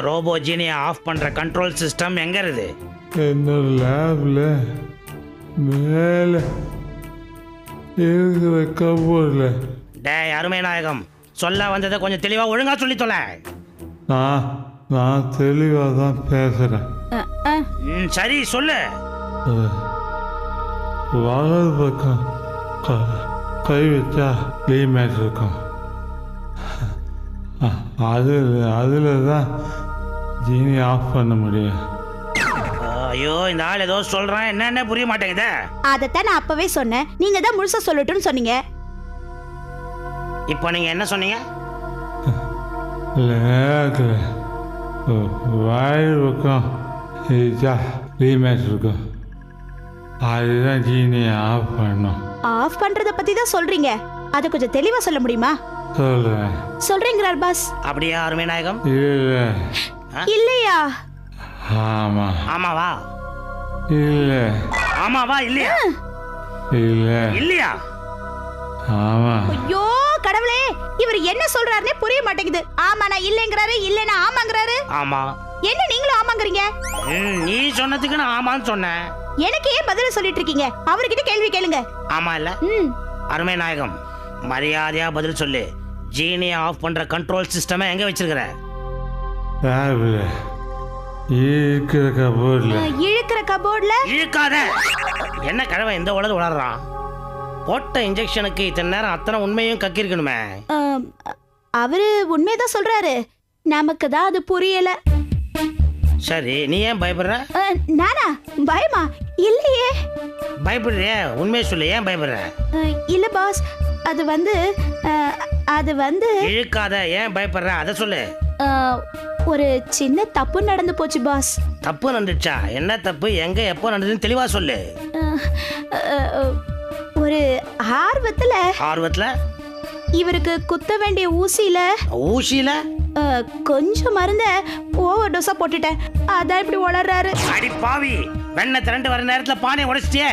உன் ரோபோ ஜீனியை ஆஃப் பண்ணுற கண்ட்ரோல் சிஸ்டம் எங்கே இருக்குது என்னோட லேபில் மேலே இருக்கிற கபோர்டில் டேய் அருமை நாயகம் சொல்ல வந்ததை கொஞ்சம் தெளிவாக ஒழுங்காக சொல்லி தொலை. நான் நான் தெளிவாக தான் பேசுகிறேன். ம், சரி சொல்லு. வலது பக்கம் க- கை வச்சா லீமேட் இருக்கும். அதில் அதில் தான் ஜீனி ஆஃப் பண்ண முடியும் ஐயோ இந்த ஆள் ஏதோ சொல்கிறான் என்னென்ன புரிய மாட்டேங்குதே. அதைத்தான் நான் அப்பவே சொன்னேன். நீங்க தான் முழுசா சொல்லட்டும்னு சொன்னீங்க. இப்போ நீங்கள் என்ன சொன்னீங்க? லேக்கில் இதா லீமேட் இருக்கும். அதுதான் ஜீனியை ஆஃப் பண்ணும். ஆஃப் பண்றத பத்தி தான் சொல்றீங்க. அதை கொஞ்சம் தெளிவா சொல்ல முடியுமா? சொல்கிறேன் சொல்றீங்கிறார் பாஸ். அப்படியா அருமை நாயகம்? இல்லை. இல்லையா? ஆமாம் ஆமாவா? இல்லை. ஆமாவா இல்லையா? இல்லை. இல்லையா? ஆமாம் ஐயோ கடவுளே இவர் என்ன சொல்றாருன்னே புரிய மாட்டேங்குது. ஆமா நான் இல்லைங்கிறாரு இல்லைன்னா ஆமாங்கிறாரு? ஆமாம் என்ன நீங்களும் ஆமாங்கிறீங்க? ம், நீ சொன்னதுக்கு நான் ஆமான்னு சொன்னேன். எனக்கு ஏன் பதில் சொல்லிட்டு இருக்கீங்க அவர்கிட்ட கேள்வி கேளுங்க. ஆமா இல்ல. ம். அருமை நாயகம் மரியாதையா பதில் சொல்லு. ஜீனியை ஆஃப் பண்ற கண்ட்ரோல் சிஸ்டமை எங்க வச்சிருக்கிற? லேபில் இருக்கிற கபோர்டில் இழுக்கிற கபோர்ட்ல இழுக்காத. என்ன கிழவன் இந்த உலக உளறான்? போட்ட இன்ஜெக்ஷனுக்கு இத்தனை நேரம் அத்தனை உண்மையும் கக்கிருக்கணுமே. அவரு உண்மையதான் சொல்றாரு. நமக்கு தான் அது புரியல. சரி நீ ஏன் பயப்படுற? நானா? பயமா? இல்லையே. பயப்படுறிய? உண்மையை சொல்லு ஏன் பயப்படுற? இல்ல பாஸ் அது வந்து அது வந்து இழுக்காத ஏன் பயப்படுற? அதை சொல்லு. ஒரு சின்ன தப்பு நடந்து போச்சு பாஸ் தப்பு நடந்துச்சா? என்ன தப்பு? எங்க எப்போ நடந்ததுன்னு தெளிவா சொல்லு. ஒரு ஆர்வத்துல ஆர்வத்துல? இவருக்கு குத்த வேண்டிய ஊசியில ஊசியில? கொஞ்சம் மருந்த ஓவர் டோஸா போட்டுட்டேன். அதான் இப்படி வளர்றாரு அடி பாவி! வெண்ணெய் திரண்டு வர நேரத்துல பானையை உடைச்சிட்டியே?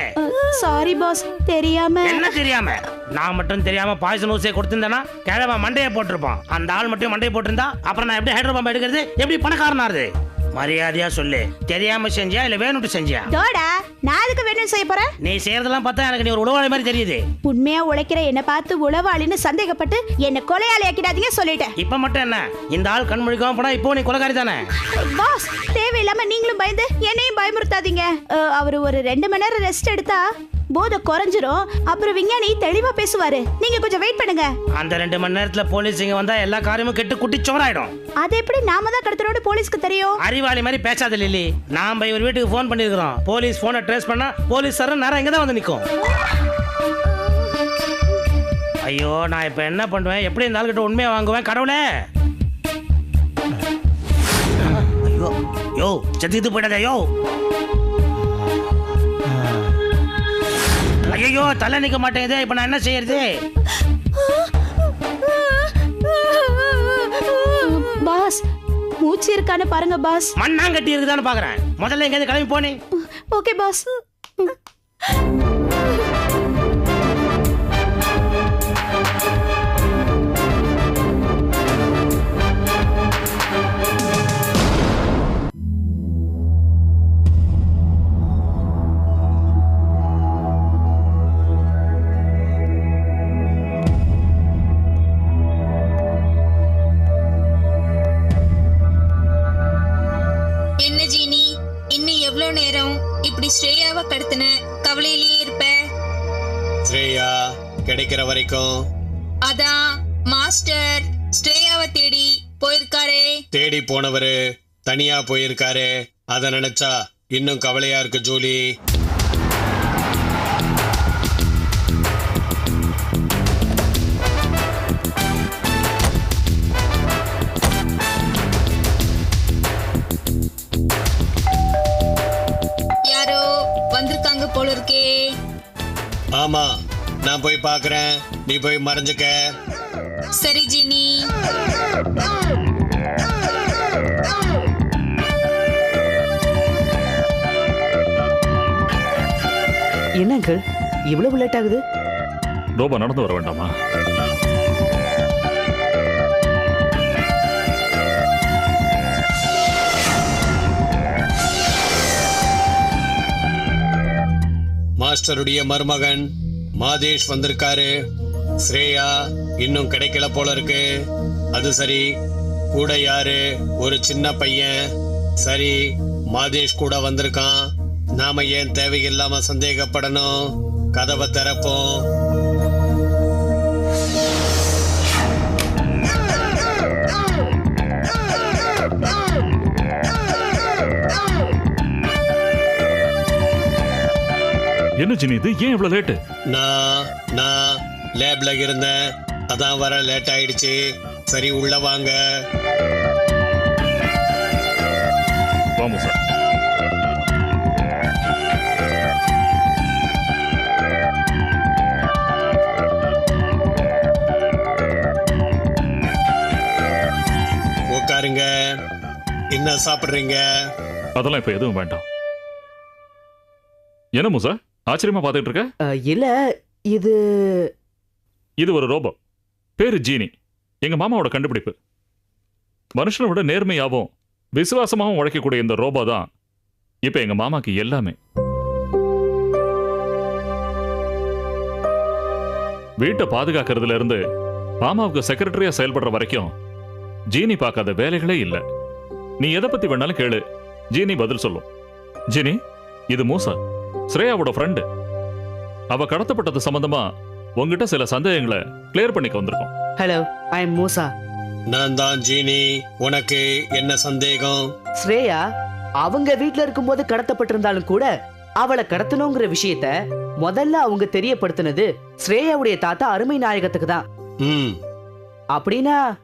சாரி பாஸ் தெரியாம. என்ன தெரியாம? நான் மட்டும் தெரியாம பாய்சன் ஊசியை கொடுத்திருந்தேனா கிழவன் மண்டையை போட்டிருப்பான். அந்த ஆள் மட்டும் மண்டையை போட்டிருந்தா அப்புறம் நான் எப்படி ஹைட்ரோபாம்பு எடுக்கிறது? எப்படி பணக்காரனாருது மரியாதையா சொல்லு. தெரியாம செஞ்சியா இல்ல வேணும்ட்டு செஞ்சியா? தோடா நான் அதுக்கு வேணும்னு செய்ய போறேன்? நீ செய்யறதெல்லாம் பார்த்தா எனக்கு நீ ஒரு உடவாளி மாதிரி தெரியுது. உண்மையா உழைக்கிற என்ன பார்த்து உளவாளின்னு சந்தேகப்பட்டு என்ன கொலையாளி ஆக்கிடாதீங்க சொல்லிட்டேன். இப்ப மட்டும் என்ன? இந்த ஆள் கண் முழிக்காம போனா இப்போ நீ கொலகாரி தானே? பாஸ் தேவையில்லாம நீங்களும் பயந்து என்னையும் பயமுறுத்தாதீங்க. அவரு ஒரு ரெண்டு மணி நேரம் ரெஸ்ட் எடுத்தா போதை குறைஞ்சிரும். அப்புறம் விஞ்ஞானி தெளிவா பேசுவாரு. நீங்க கொஞ்சம் வெயிட் பண்ணுங்க. அந்த ரெண்டு மணி நேரத்துல போலீஸ் இங்க வந்தா எல்லா காரியமும் கெட்டு குட்டி சோறாயிடும். அது எப்படி நாம தான் கடத்தனோட போலீஸ்க்கு தெரியும்? அறிவாளி மாதிரி பேசாத லில்லி. நாம இவர் வீட்டுக்கு ஃபோன் பண்ணிருக்கிறோம். போலீஸ் போனை ட்ரேஸ் பண்ணா போலீஸ் சார் நேரம் இங்க தான் வந்து நிற்கும் ஐயோ நான் இப்போ என்ன பண்ணுவேன்? எப்படி இந்த ஆள்கிட்ட உண்மையை வாங்குவேன்? கடவுளே! ஐயோ யோ செத்துக்கிட்டு போயிடாதே யோ! ஐயோ தலை நிற்க மாட்டேங்குதே. இப்போ நான் என்ன செய்யறது? பாஸ் மூச்சு இருக்கான்னு பாருங்க பாஸ். மண்ணாங்கட்டி இருக்குதான்னு பார்க்குறேன் முதல்ல எங்கேயாவது கிளம்பி போனே. Okay boss. கிடைக்கிற வரைக்கும். அதான் மாஸ்டர் ஸ்ரேயாவை தேடி போயிருக்காரே. தேடி போனவரு தனியா போயிருக்காரு. அத நினைச்சா இன்னும் கவலையா இருக்கு ஜூலி. நான் போய் பாக்குறேன் நீ போய் மறைஞ்சுக்க. சரி ஜினி. என்னங்க? இவ்வளவு லேட் ஆகுது? ரோபா நடந்து வர வேண்டாமா? மாஸ்டருடைய மருமகன். மாதேஷ் வந்திருக்காரு. ஸ்ரேயா இன்னும் கிடைக்கல போல இருக்கு. அது சரி கூட யாரு? ஒரு சின்ன பையன். சரி மாதேஷ் கூட வந்திருக்கான். நாம ஏன் தேவையில்லாம சந்தேகப்படணும்? கதவை திறப்போம். என்ன ஜினி இது? ஏன் இவ்வளவு லேட்டு நான் நான் லேப்ல இருந்தேன். அதான் வர லேட் ஆயிடுச்சு. சரி உள்ள வாங்க. வாமு சார் உட்காருங்க என்ன சாப்பிடுறீங்க? அதெல்லாம் இப்ப எதுவும் வேண்டாம். என்ன மூசா? ஆச்சரியமா பார்த்துட்டு இருக்க? இல்ல இது இது ஒரு ரோபோ. பேரு ஜீனி. எங்க மாமாவோட கண்டுபிடிப்பு. மனுஷனை விட நேர்மையாவும் விசுவாசமாவும் உழைக்கக்கூடிய இந்த ரோபோ தான் இப்ப எங்க மாமாக்கு எல்லாமே. வீட்டை பாதுகாக்கிறதுல இருந்து மாமாவுக்கு செக்ரட்டரியா செயல்படுற வரைக்கும் ஜீனி பார்க்காத வேலைகளே இல்ல. நீ எதை பத்தி வேணாலும் கேளு. ஜீனி பதில் சொல்லும். ஜீனி இது மூசா. ஸ்ரேயாவோட ஃப்ரெண்டு அவ கடத்தப்பட்டது சம்பந்தமா உங்ககிட்ட சில சந்தேகங்களை கிளியர் பண்ணிக்க வந்திருக்கோம். ஹலோ ஐ எம் மூசா நான் தான் ஜீனி. உனக்கு என்ன சந்தேகம்? ஸ்ரேயா அவங்க வீட்ல இருக்கும்போது கடத்தப்பட்டிருந்தாலும் கூட அவளை கடத்தணுங்கிற விஷயத்த முதல்ல அவங்க தெரியப்படுத்தினது ஸ்ரேயாவுடைய தாத்தா அருமை நாயகத்துக்கு தான். ம். அப்படின்னா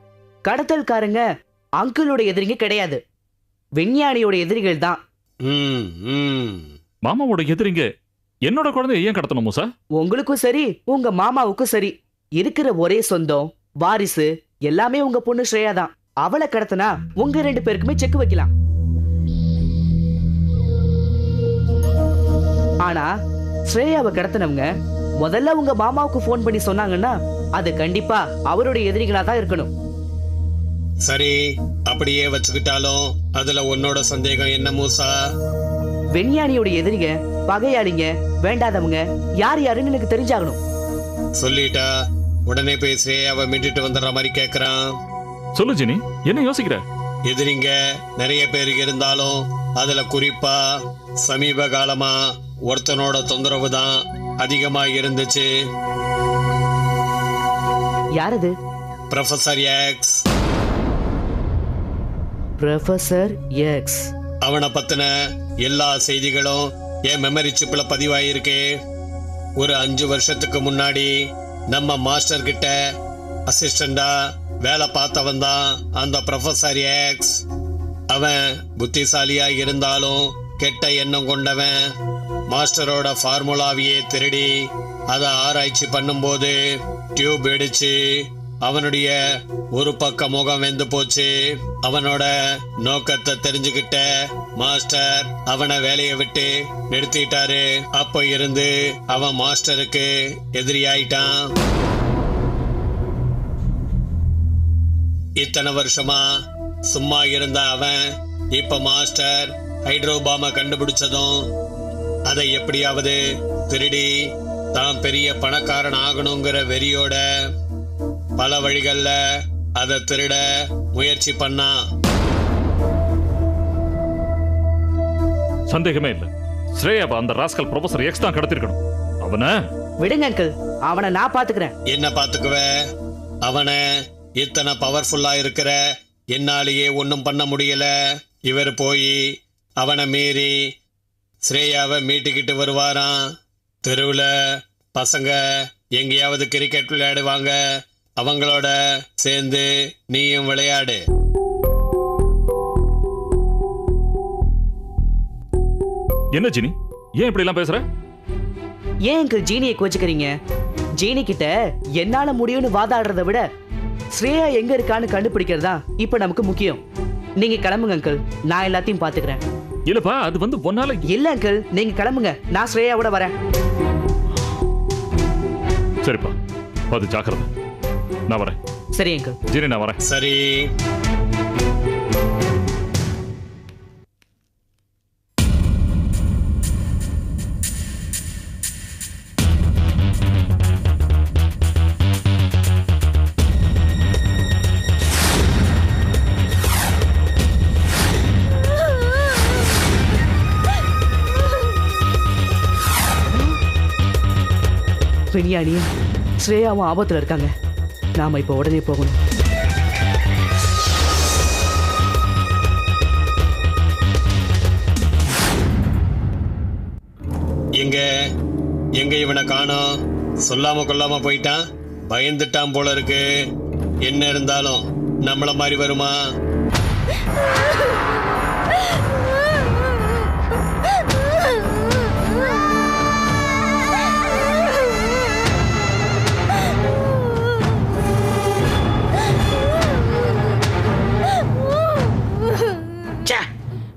கடத்தல்காரங்க அங்கிளோட எதிரிங்க கிடையாது. விஞ்ஞானியோட எதிரிகள் தான். ம் ம். மாமாவோட எதிரிங்க என்னோட குழந்தைய ஏன் கடத்தணும் மூசா? உங்களுக்கும் சரி உங்க மாமாவுக்கும் சரி. இருக்கிற ஒரே சொந்தம் வாரிசு எல்லாமே உங்க பொண்ணு ஸ்ரேயா தான். அவளை கடத்தினா உங்க ரெண்டு பேருக்குமே செக் வைக்கலாம். ஆனா ஸ்ரேயாவை கடத்தினவங்க முதல்ல உங்க மாமாவுக்கு ஃபோன் பண்ணி சொன்னாங்கன்னா அது கண்டிப்பா அவருடைய எதிரிகளா தான் இருக்கணும். சரி அப்படியே வச்சுக்கிட்டாலும் அதுல உன்னோட சந்தேகம் என்ன மூசா? விஞ்ஞானியோட எதிரிங்க பகையாளிங்க வேண்டாதவங்க யார் யாருன்னு எனக்கு தெரிஞ்சாகணும். சொல்லிட்டா உடனே போய் ஸ்ரேயாவை மீட்டுட்டு வந்துடுற மாதிரி கேக்குறான். சொல்லு ஜினி. என்ன யோசிக்கிற? எதிரிங்க நிறைய பேர் இருந்தாலும் அதுல குறிப்பா சமீப காலமா ஒருத்தனோட தொந்தரவு தான் அதிகமா இருந்துச்சு. யாரது? ப்ரொஃபசர் எக்ஸ் ப்ரொஃபசர் எக்ஸ் அவனை பத்தின எல்லா செய்திகளும் என் மெமரி சிப்பில் பதிவாயிருக்கு. ஒரு அஞ்சு வருஷத்துக்கு முன்னாடி நம்ம மாஸ்டர் கிட்ட அசிஸ்டண்டா வேலை பார்த்தவன் தான் அந்த ப்ரொஃபசர் எக்ஸ் அவன் புத்திசாலியா இருந்தாலும் கெட்ட எண்ணம் கொண்டவன். மாஸ்டரோட ஃபார்முலாவையே திருடி அதை ஆராய்ச்சி பண்ணும்போது டியூப் வெடிச்சு அவனுடைய ஒரு பக்க முகம் வெந்து போச்சு. அவனோட நோக்கத்தை தெரிஞ்சுக்கிட்ட மாஸ்டர் அவனை வேலையை விட்டு நிறுத்திட்டாரு. அப்போ இருந்து அவன் மாஸ்டருக்கு எதிரியாயிட்டான். இத்தனை வருஷமா சும்மா இருந்த அவன் இப்ப மாஸ்டர் ஹைட்ரோபாம கண்டுபிடிச்சதும் அதை எப்படியாவது திருடி தான் பெரிய பணக்காரன் ஆகணுங்கிற வெறியோட பல வழிகள்ல அதை திருட முயற்சி பண்ணான். சந்தேகமே இல்ல. ஸ்ரேயாவை அந்த ராஸ்கல் ப்ரொஃபசர் எக்ஸ் தான் கடத்திருக்கணும். அவன? விடுங்க அங்கிள் அவனை நான் பாத்துக்கிறேன் என்ன பாத்துக்குவ அவனை இத்தனை பவர்ஃபுல்லா இருக்கிற என்னாலேயே ஒன்றும் பண்ண முடியல. இவர் போய் அவனை மீறி ஸ்ரேயாவை மீட்டுக்கிட்டு வருவாராம். தெருவில் பசங்க எங்கேயாவது கிரிக்கெட் விளையாடுவாங்க. அவங்களோட சேர்ந்து நீயும் விளையாடு. என்ன ஜினி? ஏன் இப்படி எல்லாம் பேசுற? ஏன் அங்கிள் ஜீனியை கோச்சுக்கிறீங்க? ஜீனி கிட்ட என்னால முடியும்னு வாதாடுறதை விட ஸ்ரேயா எங்க இருக்கான்னு கண்டுபிடிக்கிறதா இப்ப நமக்கு முக்கியம். நீங்க கிளம்புங்க அங்கிள் நான் எல்லாத்தையும் பாத்துக்கிறேன். இல்லப்பா அது வந்து ஒன்னால இல்ல அங்கிள் நீங்க கிளம்புங்க. நான் ஸ்ரேயாவோட வரேன். சரிப்பா. அது ஜாக்கிரதை. நான் வரேன். சரி அங்கிள் ஜினி நான் வரேன். சரி. பிரியாணியும் ஸ்ரேயாவும் ஆபத்துல இருக்காங்க. நாம இப்ப உடனே போகணும். எங்க எங்க இவனை காணோம்? சொல்லாம கொல்லாம போயிட்டான்? பயந்துட்டான் போல இருக்கு. என்ன இருந்தாலும் நம்மள மாதிரி வருமா?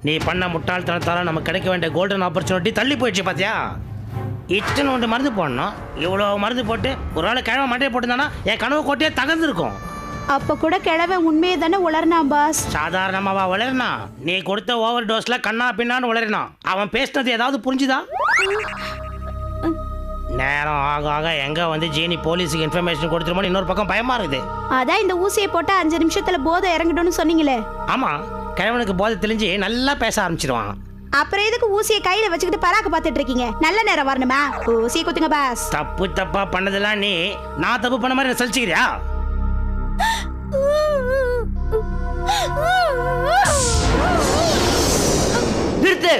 நீ பண்ண முட்டாள்தனத்தால நமக்கு கிடைக்க வேண்டிய கோல்டன் ஆப்பர்ச்சுனிட்டி தள்ளி போயிடுச்சு பாத்தியா? இத்தனை ஒன்று மருந்து போடணும். இவ்வளோ மருந்து போட்டு ஒரு ஆள் கிழமை மண்டையை போட்டுருந்தானா என் கனவு கோட்டையே தகர்ந்துருக்கும். அப்ப கூட கிழவன் உண்மையை தானே உளர்னான் பாஸ் சாதாரணமாவா வளர்னா நீ கொடுத்த ஓவர் டோஸ்ல கண்ணா பின்னான்னு வளரினான் அவன் பேசினது ஏதாவது புரிஞ்சுதா? நேரம் ஆக ஆக எங்க வந்து ஜீனி போலீஸுக்கு இன்ஃபர்மேஷன் கொடுத்துருமோன்னு இன்னொரு பக்கம் பயமா இருக்குது. அதான் இந்த ஊசியை போட்டா அஞ்சு நிமிஷத்துல போதை இறங்கிடும்னு சொன்னீங்களே. ஆமா. கிழவனுக்கு போதை தெளிஞ்சு நல்லா பேச ஆரம்பிச்சிருவான் அப்புறம் எதுக்கு ஊசியை கையில வச்சுக்கிட்டு பராக்க பார்த்துட்டு இருக்கீங்க? நல்ல நேரம் வரணுமா? ஊசியை குத்துங்க பாஸ் தப்பு தப்பா பண்ணதெல்லாம் நீ நான் தப்பு பண்ண மாதிரி சலிச்சுக்கிறியா? நிறுத்து!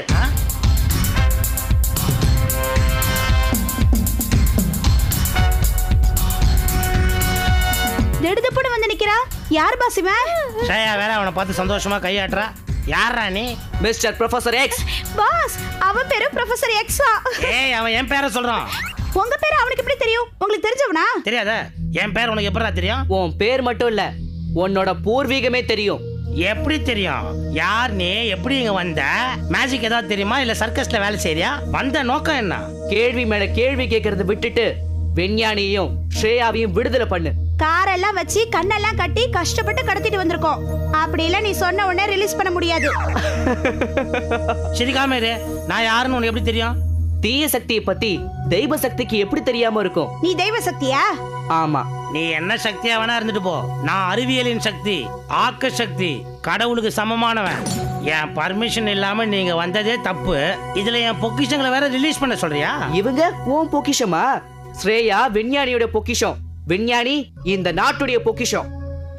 திடுதுப்புன்னு வந்து நிக்கிறா? யார் பாஸ் இவன் ஷேயா வேற அவனை பார்த்து சந்தோஷமா கையாட்டுறா. யாரா நீ? மிஸ்டர் ப்ரொஃபசர் எக்ஸ் பாஸ் அவன் பேரு ப்ரொஃபசர் எக்ஸா ஏய் அவன் என் பேரை சொல்றான். உங்க பேரு அவனுக்கு எப்படி தெரியும்? உங்களுக்கு தெரிஞ்சவனா? தெரியாத? என் பேர் உனக்கு எப்படா தெரியும்? உன் பேர் மட்டும் இல்ல உன்னோட பூர்வீகமே தெரியும். எப்படி தெரியும்? யார் நீ? எப்படி இங்க வந்த? மேஜிக் ஏதாவது தெரியுமா? இல்ல சர்க்கஸ்ல வேலை செய்றியா? வந்த நோக்கம் என்ன? கேள்வி மேல கேள்வி கேட்கறத விட்டுட்டு விஞ்ஞானியையும் ஸ்ரேயாவையும் விடுதலை பண்ணு. காரெல்லாம் வச்சு கண்ணெல்லாம் கட்டி கஷ்டப்பட்டு கடத்திட்டு வந்திருக்கோம். அப்படி இல்ல நீ சொன்ன உடனே ரிலீஸ் பண்ண முடியாது. சிரிக்காம இரு நான் யாருன்னு உனக்கு எப்படி தெரியும்? தீய சக்தியை பத்தி தெய்வ சக்திக்கு எப்படி தெரியாம இருக்கும்? நீ தெய்வ சக்தியா? ஆமா. நீ என்ன சக்தியா வேணா இருந்துட்டு போ. நான் அறிவியலின் சக்தி ஆக்க சக்தி கடவுளுக்கு சமமானவன். என் பர்மிஷன் இல்லாம நீங்க வந்ததே தப்பு. இதுல என் பொக்கிஷங்களை வேற ரிலீஸ் பண்ண சொல்றியா? இவங்க உன் பொக்கிஷமா? ஸ்ரேயா விஞ்ஞானியோட பொக்கிஷம். விஞ்ஞானி இந்த நாட்டுடைய பொக்கிஷம்.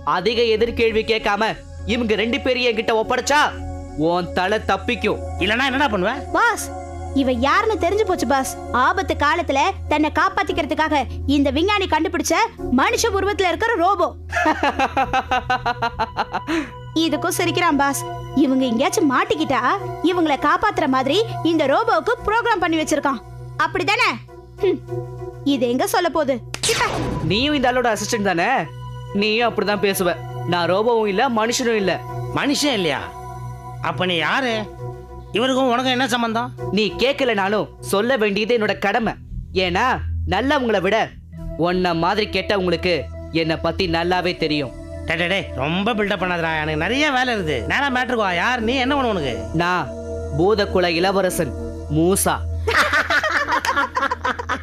அதிக எதிர்கேள்வி கேட்காம இவங்க ரெண்டு பேரையும் என்கிட்ட ஒப்படைச்சா உன் தலை தப்பிக்கும். இல்லனா என்னடா பண்ணுவ? பாஸ் இவ யாருன்னு தெரிஞ்சு போச்சு பாஸ். ஆபத்து காலத்துல தன்னை காப்பாத்திக்கிறதுக்காக இந்த விஞ்ஞானி கண்டுபிடிச்ச மனுஷ உருவத்துல இருக்கிற ரோபோ. இதுக்கும் சிரிக்கிறான் பாஸ். இவங்க எங்கேயாச்சும் மாட்டிக்கிட்டா இவங்களை காப்பாத்துற மாதிரி இந்த ரோபோவுக்கு ப்ரோக்ராம் பண்ணி வச்சிருக்கான். அப்படிதானே. இது எங்க சொல்ல போகுது. நீயும் இந்த ஆளோட அசிஸ்டன்ட் தானே? நீயும் அப்படிதான் பேசுவ. நான் ரோபோவும் இல்ல மனுஷனும் இல்ல. மனுஷன் இல்லையா? அப்ப நீ யாரு? இவருக்கும் உனக்கும் என்ன சம்பந்தம்? நீ கேட்கலனாலும் சொல்ல வேண்டியது என்னோட கடமை. ஏன்னா நல்லவங்களை விட உன்ன மாதிரி கெட்டவங்களுக்கு என்னை பத்தி நல்லாவே தெரியும். டே ரொம்ப பில்டப் பண்ணாதடா. எனக்கு நிறைய வேலை இருக்குது நேரா மேட்ருக்கு வா யார்? நீ என்ன பண்ண உனக்கு? நான் பூதக்குல இளவரசன் மூசா.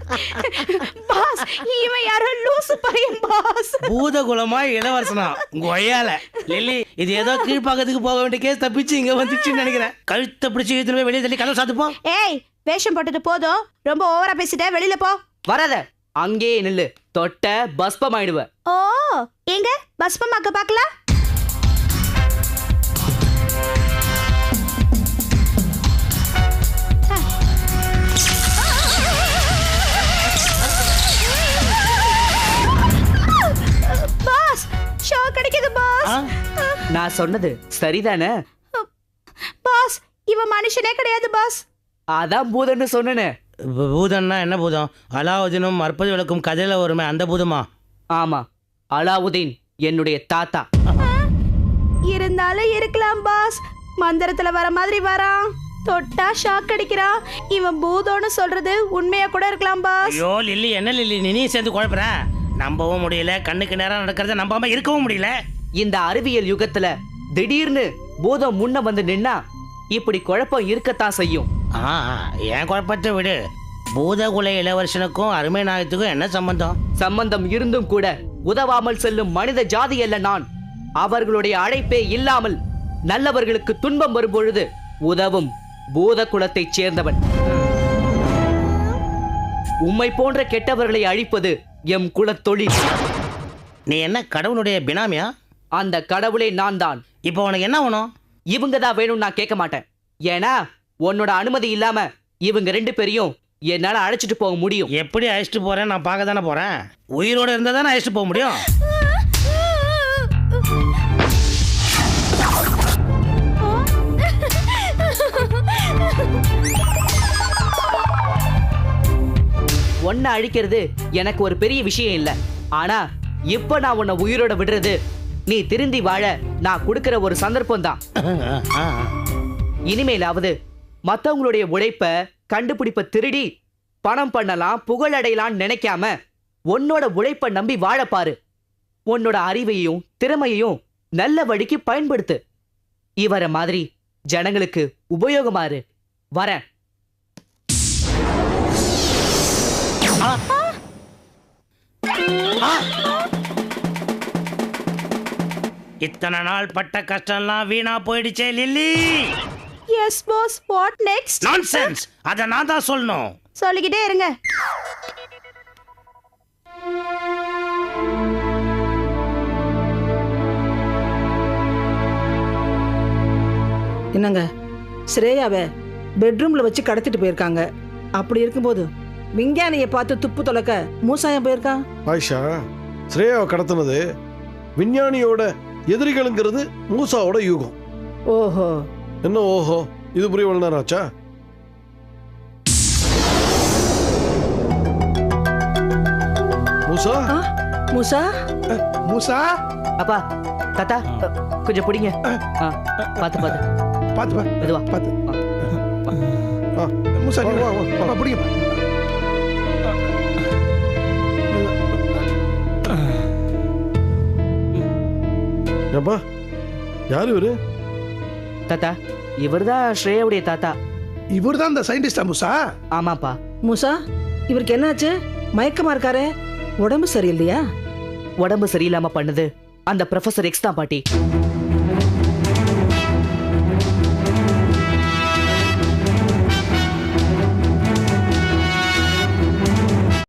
இவன் யாரோ லூசு பையன் பாஸ் பூதகுலமா இளவரசனா. கொய்யால லில்லி இது ஏதோ கீழ்ப்பாக்கத்துக்கு போக வேண்டிய கேஸ் தப்பிச்சு இங்க வந்துச்சுன்னு நினைக்கிறேன். கழுத்தை பிடிச்சி இழுத்துட்டு போய் வெளியே தள்ளி கதவு சாத்துப்போம் ஏய் வேஷம் போட்டது போதும். ரொம்ப ஓவரா பேசிட்ட வெளியில போ. வராத. அங்கேயே நில்லு. தொட்ட பஸ்பமாயிடுவ. ஓ எங்க? பஸ்பமாக்க பார்க்கலாம் பாஸ் நான் சொன்னது சரிதானே? பாஸ் இவன் மனுஷனே கிடையாது பாஸ். அதான் பூதன்னு சொன்னேனே. பூ- பூதம்னா என்ன பூதம்? அலாவுதீனும் அற்புத விளக்கும் கதையில வருமே அந்த பூதமா? ஆமா அலாவுதீன் என்னுடைய தாத்தா. இருந்தாலும் இருக்கலாம் பாஸ். மந்திரத்துல வர மாதிரி வரான். தொட்டா ஷாக் அடிக்கிறான். இவன் பூதோன்னு சொல்றது உண்மையா கூட இருக்கலாம் பாஸ். ஐயோ லில்லி என்ன லில்லி? நீ சேர்ந்து குழப்புற? நம்பவும் முடியல. கண்ணுக்கு நேரம் நடக்கிறத நம்பாம இருக்கவும் முடியல. இந்த அறிவியல் யுகத்துல திடீர்னு பூதம் முன்ன வந்து நின்னா இப்படி குழப்பம் இருக்கத்தான் செய்யும். ஆ என் குழப்பத்தை விடு. பூதகுல இளவரசனுக்கும் அருமை நாயத்துக்கும் என்ன சம்பந்தம்? சம்பந்தம் இருந்தும் கூட உதவாமல் செல்லும் மனித ஜாதி அல்ல நான். அவர்களுடைய அழைப்பே இல்லாமல் நல்லவர்களுக்கு துன்பம் வரும்பொழுது உதவும் பூத குலத்தைச் சேர்ந்தவன். உம்மை போன்ற கெட்டவர்களை அழிப்பது எம் குலத் தொழில் நீ என்ன கடவுளுடைய பினாமியா? அந்த கடவுளே நான் தான் இப்போ உனக்கு என்ன வேணும்? இவங்க தான் வேணும்னு நான் கேட்க மாட்டேன். ஏன்னா உன்னோட அனுமதி இல்லாம இவங்க ரெண்டு பேரையும் என்னால அழைச்சிட்டு போக முடியும். எப்படி அழைச்சிட்டு போறேன் நான் பார்க்க தானே போறேன்? உயிரோட இருந்தா தானே அழைச்சிட்டு போக முடியும்? உன்னை அழிக்கிறது எனக்கு ஒரு பெரிய விஷயம் இல்ல. ஆனா இப்ப நான் உன்னை உயிரோட விடுறது நீ திருந்தி வாழ நான் கொடுக்கிற ஒரு சந்தர்ப்பம் தான் இனிமேலாவது மத்தவங்களுடைய உழைப்ப கண்டுபிடிப்ப திருடி பணம் பண்ணலாம் புகழடையலாம்னு நினைக்காம உன்னோட உழைப்ப நம்பி வாழ பாரு. உன்னோட அறிவையும் திறமையையும் நல்ல வழிக்கு பயன்படுத்து. இவர மாதிரி ஜனங்களுக்கு உபயோகமாறு வரேன். இத்தனை நாள் பட்ட கஷ்டம்லாம் வீணா போயிடுச்சே Lily. Yes boss what next nonsense அத நான் தான் சொல்லணும். சொல்லிக்கிட்டே இருங்க. என்னங்க? ஸ்ரேயாவை பெட்ரூம்ல வச்சு கடத்திட்டு போயிருக்காங்க. அப்படி இருக்கும்போது விஞ்ஞானியை பார்த்து துப்பு தொலைக்க மூசாயம் போயிருக்கான் ஆயிஷா ஸ்ரேயாவை கடத்தினது விஞ்ஞானியோட எதிரிகளுங்கிறது மூசாவோட யூகம். ஓஹோ. என்ன ஓஹோ? இது புரிய இவ்வளவு நேரம் ஆச்சா மூசா? மூசா மூசா? அப்பா தாத்தா கொஞ்சம் பிடிங்க. ஆ, பாத்து பாத்து. பாத்து பா மெதுவா. பாத்து. ஆ, மூசா வா, அப்பா யார் இவரு? தாத்தா இவர்தான் ஸ்ரேயாவுடைய தாத்தா. இவர் தான் இந்த சயின்டிஸ்டா மூசா? ஆமாப்பா. மூசா இவருக்கு என்னாச்சு? மயக்கமா இருக்காரே. உடம்பு சரியில்லையா? உடம்பு சரியில்லாம பண்ணுது. அந்த ப்ரொஃபசர் எக்ஸ் தான் பாட்டி.